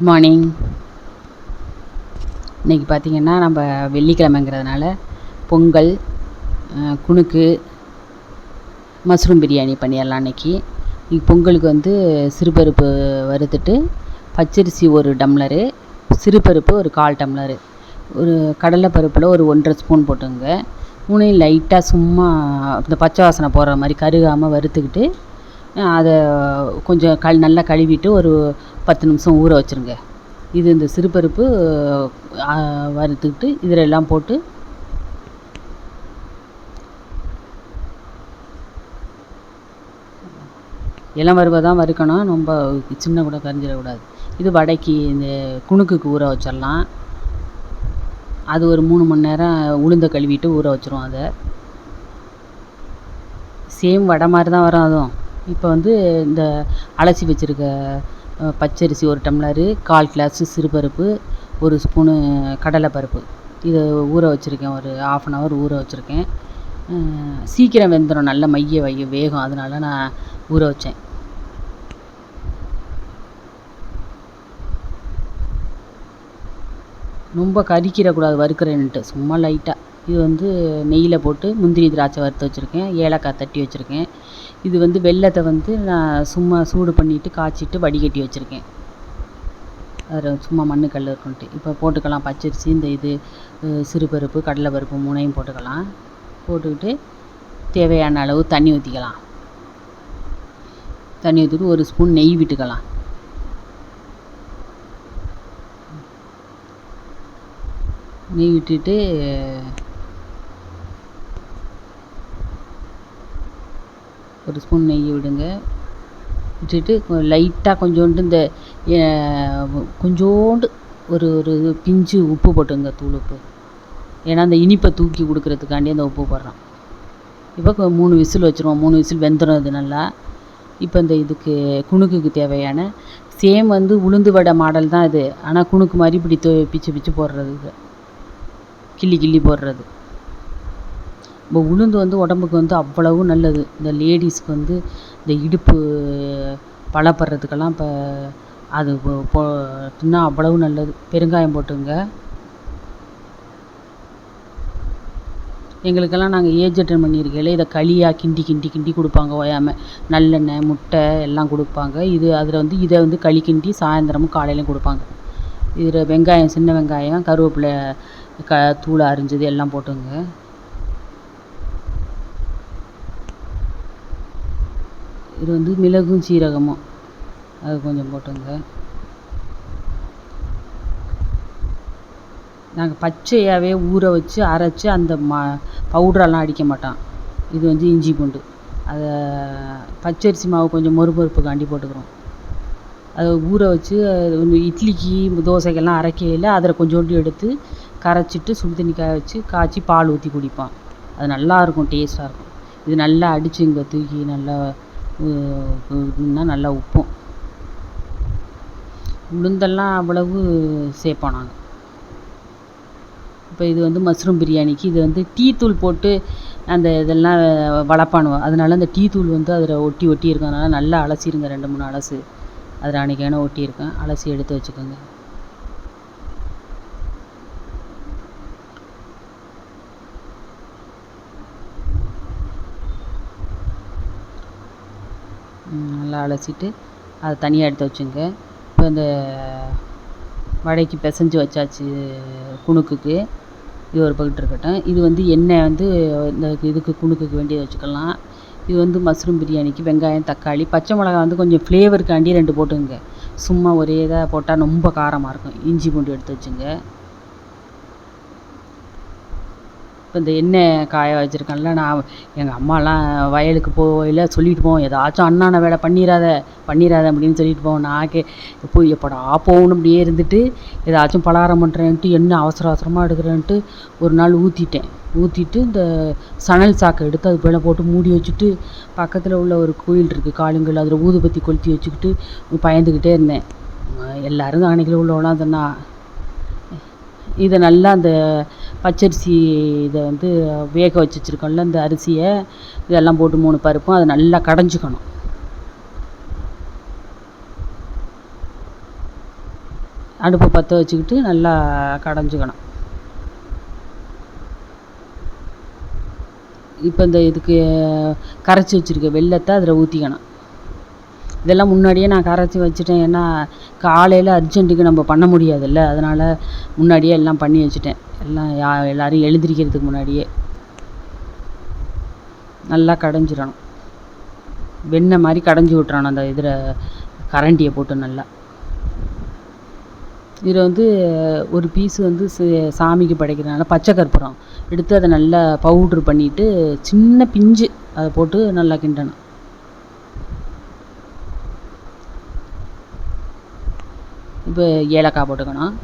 Good morning இன்றைக்கி பார்த்திங்கன்னா நம்ம வெள்ளிக்கிழமைங்கிறதுனால பொங்கல் குணுக்கு மஷ்ரூம் பிரியாணி பண்ணிடலாம் இன்றைக்கி இன்றைக்கி பொங்கலுக்கு வந்து சிறுபருப்பு வறுத்துட்டு பச்சரிசி ஒரு டம்ளரு சிறுபருப்பு ஒரு கால் டம்ளரு. ஒரு கடலை பருப்பில் ஒரு ஒன்றரை ஸ்பூன் போட்டுக்கோங்க. மூணையும் லைட்டாக சும்மா இந்த பச்சை வாசனை போடுற மாதிரி கருகாமல் வறுத்துக்கிட்டு அதை கொஞ்சம் கல் நல்லா கழுவிட்டு ஒரு பத்து நிமிஷம் ஊற வச்சுருங்க. இது இந்த சிறுபருப்பு வறுத்துக்கிட்டு இதில் எல்லாம் போட்டு இளம் வறுவை தான் வறுக்கணும். ரொம்ப சின்ன கூட கரைஞ்சிடக்கூடாது. இது வடைக்கு இந்த குணுக்குக்கு ஊற வச்சிடலாம். அது ஒரு மூணு மணி நேரம் உளுந்தை கழுவிட்டு ஊற வச்சிருவோம் அதை. சேம் வடை மாதிரி தான் வரும் அதுவும். இப்போ வந்து இந்த அலசி வச்சுருக்க பச்சரிசி ஒரு டம்ளரு கால் கிளாஸு சிறுபருப்பு ஒரு ஸ்பூனு கடலைப்பருப்பு. இதை ஊற வச்சுருக்கேன் ஒரு ஆஃப் அன் ஹவர் ஊற வச்சுருக்கேன். சீக்கிரம் வெந்துடும் நல்ல மைய வை வேகும். அதனால நான் ஊற வச்சேன். ரொம்ப கரிக்கிடக்கூடாது வறுக்கிறேன்ட்டு சும்மா லைட்டாக இது வந்து நெய்யில் போட்டு முந்திரி திராட்சை வறுத்து வச்சுருக்கேன் ஏலக்காய் தட்டி வச்சுருக்கேன். இது வந்து வெல்லத்தை வந்து நான் சும்மா சூடு பண்ணிவிட்டு காய்ச்சிட்டு வடிகட்டி வச்சுருக்கேன். அதில் சும்மா மண்ணுக்கல் கல் இருக்குன்ட்டு. இப்போ போட்டுக்கலாம் பச்சரிசி இந்த இது சிறுபருப்பு கடலைப்பருப்பு மூணையும் போட்டுக்கலாம். போட்டுக்கிட்டு தேவையான அளவு தண்ணி ஊற்றிக்கலாம் தண்ணி ஊற்றிட்டு ஒரு ஸ்பூன் நெய் விட்டுக்கலாம். நெய் விட்டுட்டு ஒரு ஸ்பூன் நெய் விடுங்க. விட்டுட்டு லைட்டாக கொஞ்சோண்டு இந்த கொஞ்சோண்டு ஒரு ஒரு பிஞ்சு உப்பு போட்டுங்க தூள் உப்பு. ஏன்னா அந்த இனிப்பை தூக்கி கொடுக்குறதுக்காண்டி அந்த உப்பு போடுறோம். இப்போ மூணு விசில் வச்சுருவோம். மூணு விசில் வெந்துடும் அது நல்லா. இப்போ இந்த இதுக்கு குணுக்குக்கு தேவையான சேம் வந்து உளுந்து வடை மாடல் தான் இது. ஆனால் குணுக்கு மாதிரி இப்படி பிச்சு பிச்சு போடுறது கிள்ளி கிள்ளி போடுறது. இப்போ உளுந்து வந்து உடம்புக்கு வந்து அவ்வளவு நல்லது. இந்த லேடிஸ்க்கு வந்து இந்த இடுப்பு பலப்படுறதுக்கெல்லாம் இப்போ அது போ தின்னா அவ்வளவு நல்லது. பெருங்காயம் போட்டுங்க. எங்களுக்கெல்லாம் நாங்கள் ஏஜ் அட்டன் பண்ணியிருக்கையில் இதை களியாக கிண்டி கிண்டி கிண்டி கொடுப்பாங்க ஓயாமல் நல்லெண்ணெய் முட்டை எல்லாம் கொடுப்பாங்க. இது அதில் வந்து இதை வந்து களி கிண்டி சாயந்தரமும் காலையிலையும் கொடுப்பாங்க. இதில் வெங்காயம் சின்ன வெங்காயம் கருவேப்பிலை க தூள் அரிஞ்சது எல்லாம் போட்டுங்க. இது வந்து மிளகும் சீரகமும். அது கொஞ்சம் போட்டுங்க. நாங்கள் பச்சையாகவே ஊற வச்சு அரைச்சி அந்த ம பவுட்ரெல்லாம் அடிக்க மாட்டோம். இது வந்து இஞ்சி பூண்டு. அதை பச்சரிசி மாவு கொஞ்சம் மொறுமொறுப்புக்காண்டி போட்டுக்கிறோம். அதை ஊற வச்சு இட்லிக்கு தோசைக்கெல்லாம் அரைக்கையில் அதில் கொஞ்சோண்டு எடுத்து கரைச்சிட்டு சுடு தண்ணி காய வச்சு காய்ச்சி பால் ஊற்றி குடிப்போம். அது நல்லாயிருக்கும் டேஸ்ட்டாக இருக்கும். இது நல்லா அடித்து இங்கே தூக்கி நல்லா நல்லா உப்பும். உளுந்தெல்லாம் அவ்வளவு சேர்ப்போம் நாங்கள் இப்போ இது வந்து மஷ்ரூம் பிரியாணிக்கு இது வந்து டீத்தூள் போட்டு அந்த இதெல்லாம் வளர்ப்பானுவோம் அதனால அந்த டீத்தூள் வந்து அதில் ஒட்டி ஒட்டி இருக்கும் அதனால் நல்லா அலசிடுங்க ரெண்டு மூணு அலசு. அதில் அன்றைக்கான ஒட்டியிருக்கேன். அலசி எடுத்து வச்சுக்கோங்க நல்லா அலசிட்டு அதை தனியாக எடுத்து வச்சுங்க. இப்போ இந்த வடைக்கு பிசைஞ்சு வச்சாச்சு குணுக்குக்கு. இது ஒரு பக்கெட் இருக்கட்டும். இது வந்து எண்ணெய் வந்து இந்த இதுக்கு குணுக்குக்கு வேண்டியது வச்சுக்கலாம். இது வந்து மஷ்ரூம் பிரியாணிக்கு வெங்காயம் தக்காளி பச்சை மிளகா வந்து கொஞ்சம் ஃப்ளேவருக்காண்டி ரெண்டு போட்டுங்க சும்மா ஒரே இதாக போட்டால் ரொம்ப காரமாக இருக்கும். இஞ்சி பூண்டு எடுத்து வச்சுங்க. இப்போ இந்த எண்ணெய் காய வச்சுருக்கேன்ல நான் எங்கள் அம்மாலாம் வயலுக்கு போகையில் சொல்லிட்டு போவோம் ஏதாச்சும் அண்ணான வேலை பண்ணிடாத பண்ணிடாத அப்படின்னு சொல்லிட்டு போவோம் நான் கே போய் எப்படா போகணும் அப்படியே இருந்துட்டு ஏதாச்சும் பலகாரம் பண்ணுறேன்ட்டு எண்ணெய் அவசர அவசரமாக எடுக்கிறேன்ட்டு ஒரு நாள் ஊற்றிட்டேன் ஊற்றிட்டு இந்த சணல் சாக்கை எடுத்து அது மேலே போட்டு மூடி வச்சுட்டு பக்கத்தில் உள்ள ஒரு கோயில் இருக்குது காலுங்கள் அதில் ஊதுபத்தி கொளுத்தி வச்சுக்கிட்டு பயந்துக்கிட்டே இருந்தேன். எல்லோரும் அன்னைக்கு உள்ளவனா சொன்னா இதை நல்லா அந்த பச்சரிசி இதை வந்து வேக வச்சு வச்சுருக்கோம்ல இந்த அரிசியை இதெல்லாம் போட்டு மூணு பருப்பும் அதை நல்லா கடைஞ்சிக்கணும். அடுப்பை பற்ற வச்சுக்கிட்டு நல்லா கடைஞ்சிக்கணும். இப்போ இந்த இதுக்கு கரைச்சி வச்சுருக்க வெள்ளத்தை அதில் ஊற்றிக்கணும் இதெல்லாம் முன்னாடியே நான் கரைச்சி வச்சுட்டேன். ஏன்னா காலையில் அர்ஜென்ட்டுக்கு நம்ம பண்ண முடியாதுல்ல. அதனால் முன்னாடியே எல்லாம் பண்ணி வச்சுட்டேன். எல்லாம் யா எல்லோரும் எழுந்திரிக்கிறதுக்கு முன்னாடியே. நல்லா கடைஞ்சிடணும். வெண்ணெய் மாதிரி கடைஞ்சி விட்றணும் அந்த இதில் கரண்டியை போட்டு நல்லா. இதில் வந்து ஒரு பீஸு வந்து சாமிக்கு படைக்கிறதுனால பச்சை கற்பூரம். எடுத்து அதை நல்லா பவுட்ரு பண்ணிவிட்டு சின்ன பிஞ்சு அதை போட்டு நல்லா கிண்டணும். இப்போ ஏலக்காய் போட்டுக்கணும்.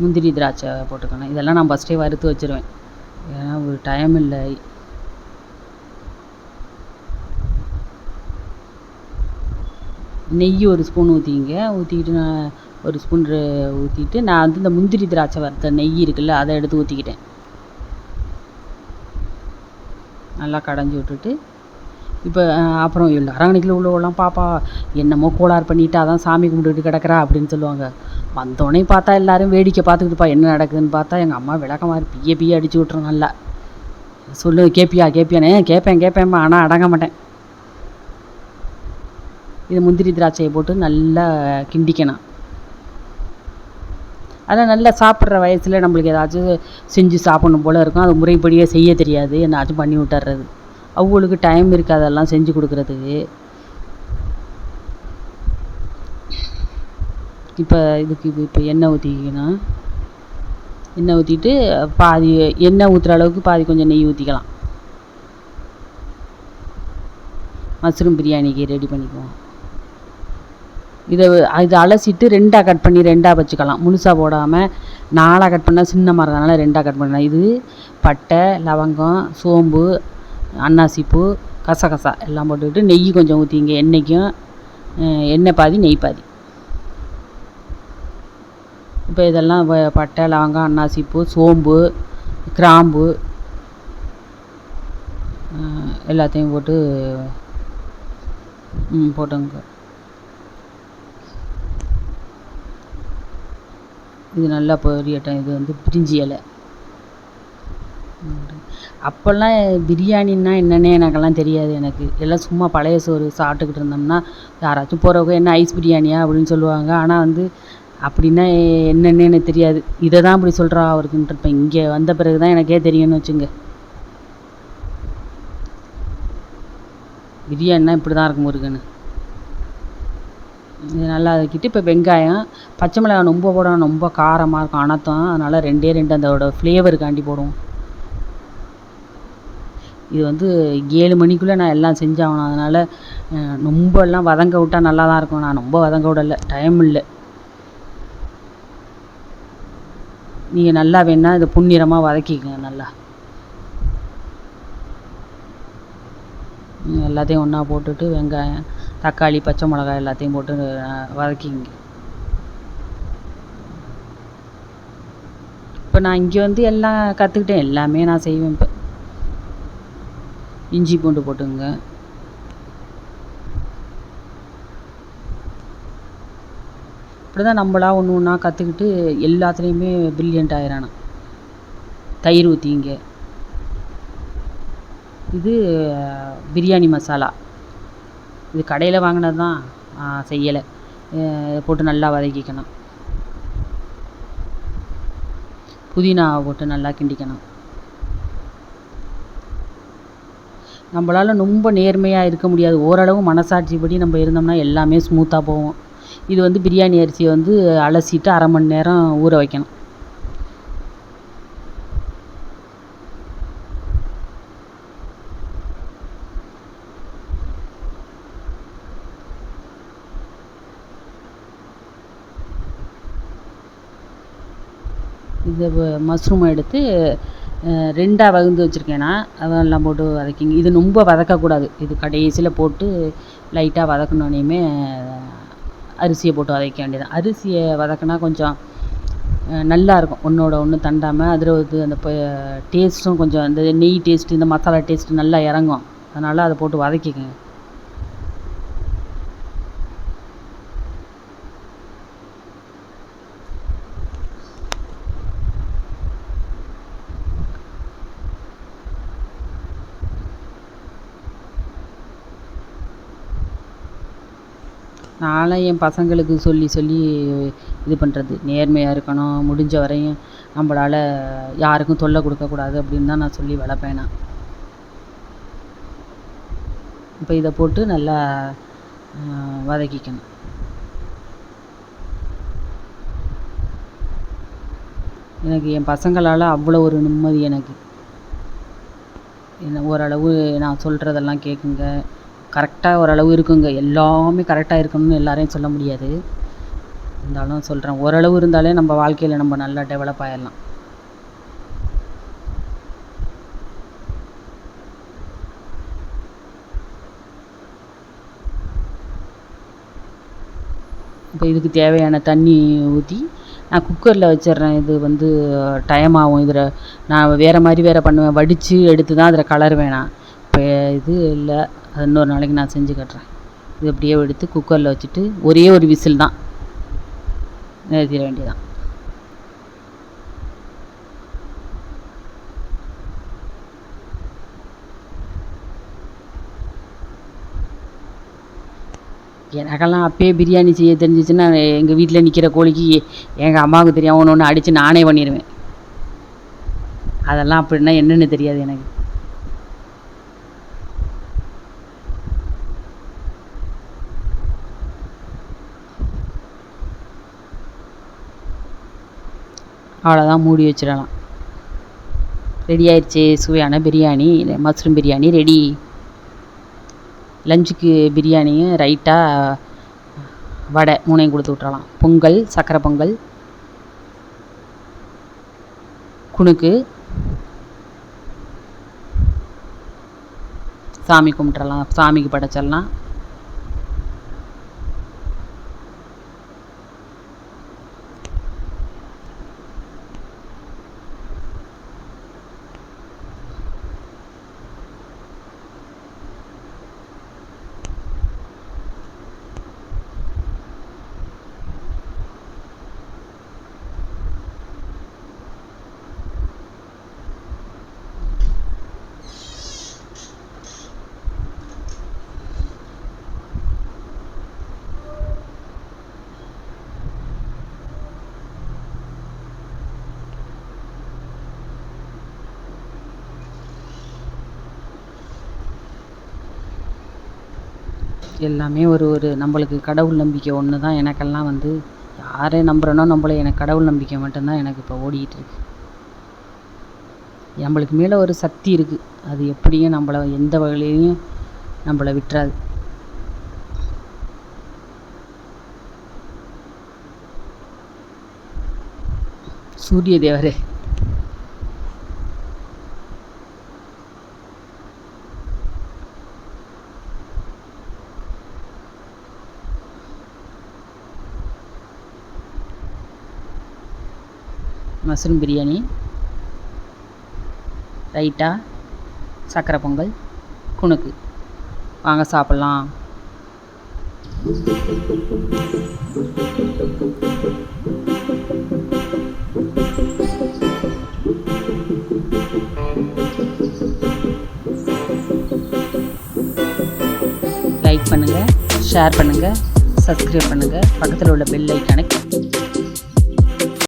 முந்திரி திராட்சை போட்டுக்கணும். இதெல்லாம் நான் ஃபஸ்ட்டே வறுத்து வச்சுருவேன். ஏன்னா ஒரு டைம் இல்லை. நெய் ஒரு ஸ்பூன் ஊற்றிங்க ஊற்றிக்கிட்டு நான் ஒரு ஸ்பூன் ஊற்றிட்டு நான் வந்து இந்த முந்திரி திராட்சை வறுத்த நெய் இருக்குல்ல அதை எடுத்து ஊற்றிக்கிட்டேன் நல்லா கடைஞ்சி விட்டுட்டு இப்போ அப்புறம் அரங்கணிக்கில் உள்ளவெல்லாம் பாப்பா என்னமோ கோளாறு பண்ணிட்டு அதான் சாமி கும்பிட்டுட்டு கிடக்குறா அப்படின்னு சொல்லுவாங்க. வந்தோடனே பார்த்தா எல்லாரும் வேடிக்கை பார்த்துக்கிட்டுப்பா என்ன நடக்குதுன்னு பார்த்தா எங்கள் அம்மா விளக்கமாறு பிய பிய அடிச்சு விட்ரும் நல்லா. சொல்லு கேட்பியா கேட்பியானே கேட்பேன் கேட்பேன்ப்பா ஆனால் அடங்க மாட்டேன். இது முந்திரி திராட்சையை போட்டு நல்லா கிண்டிக்கணும். அதான் நல்லா சாப்பிட்ற வயசில் நம்மளுக்கு ஏதாச்சும் செஞ்சு சாப்பிட்ணும் போல் இருக்கும். அது முறைப்படியே செய்ய தெரியாது. என்னாச்சும் பண்ணி விட்டுறது அவங்களுக்கு டைம் இருக்காது அதெல்லாம் செஞ்சு கொடுக்குறதுக்கு. இப்போ இதுக்கு இது இப்போ எண்ணெய் ஊற்றிக்கணும் எண்ணெய் ஊற்றிட்டு பாதி எண்ணெய் ஊற்றுற அளவுக்கு பாதி கொஞ்சம் நெய் ஊற்றிக்கலாம் மஷ்ரூம் பிரியாணிக்கு ரெடி பண்ணிக்குவோம். இதை இதை அலசிட்டு ரெண்டாக கட் பண்ணி ரெண்டாக வச்சுக்கலாம். முழுசாக போடாமல் நாலாக கட் பண்ணால் சின்ன மரம்னால ரெண்டாக கட் பண்ணலாம். இது பட்டை லவங்கம் சோம்பு அன்னாசிப்பூ கசகசா எல்லாம் போட்டுக்கிட்டு நெய் கொஞ்சம் ஊற்றிங்க எண்ணெய்க்கும் எண்ணெய் பாதி நெய் பாதி. இப்போ இதெல்லாம் பட்டை லவங்கம் அன்னாசிப்பூ சோம்பு கிராம்பு எல்லாத்தையும் போட்டு போட்டுங்க. இது நல்லா பொரியட்டும் இது வந்து பிரிஞ்சி இலை. அப்போல்லாம் பிரியாணின்னா என்னன்னே எனக்கெல்லாம் தெரியாது எனக்கு. எல்லாம் சும்மா பழைய சோறு சாப்பிட்டுக்கிட்டு இருந்தோம்னா யாராச்சும் போகிறவங்க என்ன ஐஸ் பிரியாணியா அப்படின்னு சொல்லுவாங்க. ஆனால் வந்து அப்படின்னா என்னென்னு எனக்கு தெரியாது. இதை தான் அப்படி சொல்கிறா அவருக்குன்ட்டு இப்போ இங்கே வந்த பிறகு தான் எனக்கே தெரியும்னு வச்சுங்க. பிரியாணினா இப்படி தான் இருக்கும் முருகன்னு இது நல்லா வதக்கிட்டு இப்போ வெங்காயம் பச்சை மிளகாய் ரொம்ப போடணும். ரொம்ப காரமாக இருக்கும் அனத்தம் அதனால் ரெண்டே ரெண்டு அதோடய ஃப்ளேவருக்காண்டி போடுவோம். இது வந்து ஏழு மணிக்குள்ளே நான் எல்லாம் செஞ்சாகணும் அதனால் ரொம்ப எல்லாம் வதங்க விட்டால் நல்லா தான் இருக்கும். நான் ரொம்ப வதங்க விடலை. டைம் இல்லை. நீங்கள் நல்லா வேணால் இதை பொன்னிறமாக வதக்கிக்கங்க நல்லா. எல்லாத்தையும் ஒன்றா போட்டுட்டு வெங்காயம் தக்காளி பச்சை மிளகாய் எல்லாத்தையும் போட்டு வதக்கிங்க இப்போ நான் இங்கே வந்து எல்லாம் கற்றுக்கிட்டேன் எல்லாமே நான் செய்வேன் இப்போ. இஞ்சி பூண்டு போட்டுங்க இப்படி தான் நம்மளா ஒன்று ஒன்றா கற்றுக்கிட்டு எல்லாத்துலேயுமே பிரில்லியண்ட் ஆயிரானு தயிர் ஊற்றிங்க இது பிரியாணி மசாலா. இது கடையில் வாங்கினது தான் செய்யலை. போட்டு நல்லா வதக்கிக்கணும். புதினாவை போட்டு நல்லா கிண்டிக்கணும். நம்மளால் ரொம்ப நேர்மையாக இருக்க முடியாது. ஓரளவு மனசாட்சிப்படி நம்ம இருந்தோம்னா எல்லாமே ஸ்மூத்தாக போகும். இது வந்து பிரியாணி அரிசியை வந்து அலசிட்டு அரை மணி நேரம் ஊற வைக்கணும். இந்த மஷ்ரூமை எடுத்து ரெண்டாக வகுந்து வச்சுருக்கேன்னா அதெல்லாம் போட்டு வதக்கிங்க. இது ரொம்ப வதக்கக்கூடாது. இது கடைசியில் போட்டு லைட்டாக வதக்குனோனையுமே அரிசியை போட்டு வதக்க வேண்டியதான் அரிசியை வதக்கினா கொஞ்சம் நல்லாயிருக்கும் ஒன்றோட ஒன்று தண்டாமல் அதில் வந்து அந்த டேஸ்ட்டும் கொஞ்சம் அந்த நெய் டேஸ்ட்டு இந்த மசாலா டேஸ்ட்டு நல்லா இறங்கும். அதனால் அதை போட்டு வதக்கிக்கங்க. நான்லாம் என் பசங்களுக்கு சொல்லி சொல்லி இது பண்ணுறது நேர்மையாக இருக்கணும் முடிஞ்ச வரையும் நம்மளால யாருக்கும் தொல்லை கொடுக்கக்கூடாது அப்படின்னு தான் நான் சொல்லி வளர்ப்பேன் நான். இப்போ இதை போட்டு நல்லா வதக்கிக்கணும். எனக்கு என் பசங்களால் அவ்வளோ ஒரு நிம்மதி எனக்கு. என்ன ஓரளவு நான் சொல்கிறதெல்லாம் கேட்குங்க கரெக்டாக ஓரளவு இருக்குங்க. எல்லாமே கரெக்டாக இருக்கணும்னு எல்லாரையும் சொல்ல முடியாது. இருந்தாலும் சொல்கிறேன் ஓரளவு இருந்தாலே நம்ம வாழ்க்கையில் நம்ம நல்லா டெவலப் ஆகிடலாம் இப்போ இதுக்கு தேவையான தண்ணி ஊற்றி நான் குக்கரில் வச்சிடுறேன். இது வந்து டைம் ஆகும். இதில் நான் வேறு மாதிரி வேறு பண்ணுவேன். வடித்து எடுத்து தான் அதில் கலர் வேணாம். இப்போ இது இல்லை. அது இன்னொரு நாளைக்கு நான் செஞ்சு காட்டுறேன். இது அப்படியே எடுத்து குக்கரில் வச்சுட்டு ஒரே ஒரு விசில் தான். நிறுத்திட வேண்டியதான் எனக்கெல்லாம் அப்பயே பிரியாணி செய்ய தெரிஞ்சிச்சுன்னா எங்கள் வீட்டில் நிற்கிற கோழிக்கு எங்கள் அம்மாவுக்கு தெரியாமல் ஒன்று ஒன்று அடித்து நானே பண்ணிடுவேன் அதெல்லாம் அப்படின்னா என்னென்னு தெரியாது எனக்கு. அவ்வளோதான் மூடி வச்சிடலாம். ரெடி ஆயிடுச்சு சுவையான பிரியாணி மஷ்ரூம் பிரியாணி ரெடி லஞ்சுக்கு பிரியாணியும் ரைட்டாக வடை மூணையும் கொடுத்து விட்றலாம் பொங்கல் சக்கரை பொங்கல். குணுக்கு சாமி கும்பிட்றலாம் சாமிக்கு படைச்சிடலாம். எல்லாமே ஒரு ஒரு நம்மளுக்கு கடவுள் நம்பிக்கை ஒன்று தான் எனக்கெல்லாம் வந்து யாரை நம்புகிறேனோ நம்மள எனக்கு கடவுள் நம்பிக்கை மட்டும்தான் எனக்கு இப்போ ஓடிக்கிட்டுருக்கு நம்மளுக்கு மேலே ஒரு சக்தி இருக்குது அது எப்படியும் நம்மளை எந்த வகையிலையும் நம்மளை விட்டுறாது. சூரிய தேவரே. மஷ்ரூம் பிரியாணி ரைட்டா சக்கரை பொங்கல் குணுக்கு வாங்க சாப்பிட்லாம். லைக் பண்ணுங்கள் ஷேர் பண்ணுங்கள் சப்ஸ்கிரைப் பண்ணுங்கள் பக்கத்தில் உள்ள பெல் ஐக்கானை